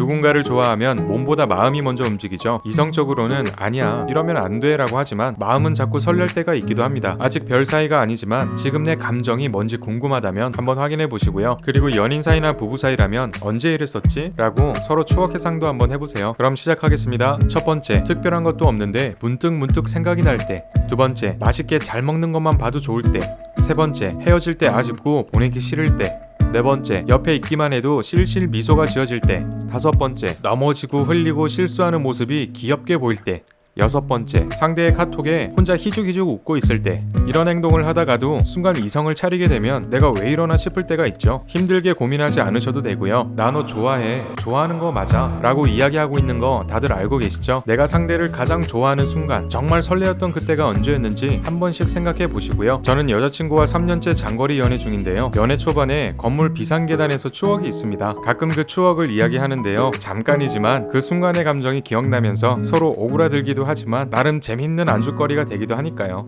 누군가를 좋아하면 몸보다 마음이 먼저 움직이죠. 이성적으로는 아니야 이러면 안 돼 라고 하지만 마음은 자꾸 설렐 때가 있기도 합니다. 아직 별 사이가 아니지만 지금 내 감정이 뭔지 궁금하다면 한번 확인해 보시고요. 그리고 연인 사이나 부부 사이라면 언제 이랬었지? 라고 서로 추억 해상도 한번 해보세요. 그럼 시작하겠습니다. 첫 번째, 특별한 것도 없는데 문득 문득 생각이 날 때. 두 번째, 맛있게 잘 먹는 것만 봐도 좋을 때. 세 번째, 헤어질 때 아쉽고 보내기 싫을 때. 네 번째, 옆에 있기만 해도 실실 미소가 지어질 때. 다섯 번째, 넘어지고 흘리고 실수하는 모습이 귀엽게 보일 때. 여섯 번째, 상대의 카톡에 혼자 희죽희죽 웃고 있을 때. 이런 행동을 하다가도 순간 이성을 차리게 되면 내가 왜 이러나 싶을 때가 있죠. 힘들게 고민하지 않으셔도 되고요. 나 너 좋아해. 좋아하는 거 맞아. 라고 이야기하고 있는 거 다들 알고 계시죠? 내가 상대를 가장 좋아하는 순간, 정말 설레었던 그때가 언제였는지 한 번씩 생각해 보시고요. 저는 여자친구와 3년째 장거리 연애 중인데요. 연애 초반에 건물 비상계단에서 추억이 있습니다. 가끔 그 추억을 이야기하는데요. 잠깐이지만 그 순간의 감정이 기억나면서 서로 오그라들기도 하지만 나름 재밌는 안주거리가 되기도 하니까요.